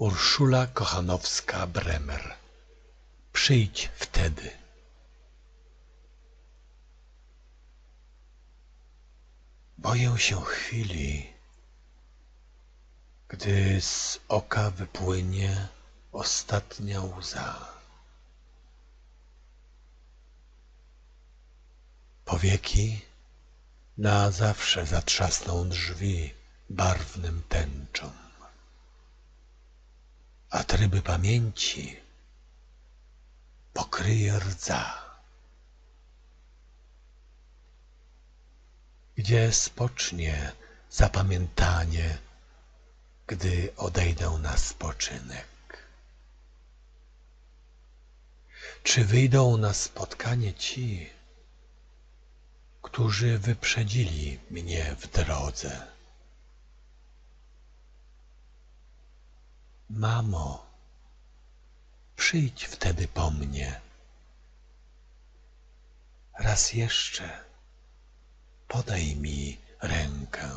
Urszula Kochanowska-Bremer Przyjdź wtedy. Boję się chwili, gdy z oka wypłynie ostatnia łza. Powieki na zawsze zatrzasną drzwi barwnym tęczom, a tryby pamięci pokryje rdza. Gdzie spocznie zapamiętanie, gdy odejdę na spoczynek? Czy wyjdą na spotkanie ci, którzy wyprzedzili mnie w drodze? Mamo, przyjdź wtedy po mnie. Raz jeszcze podaj mi rękę.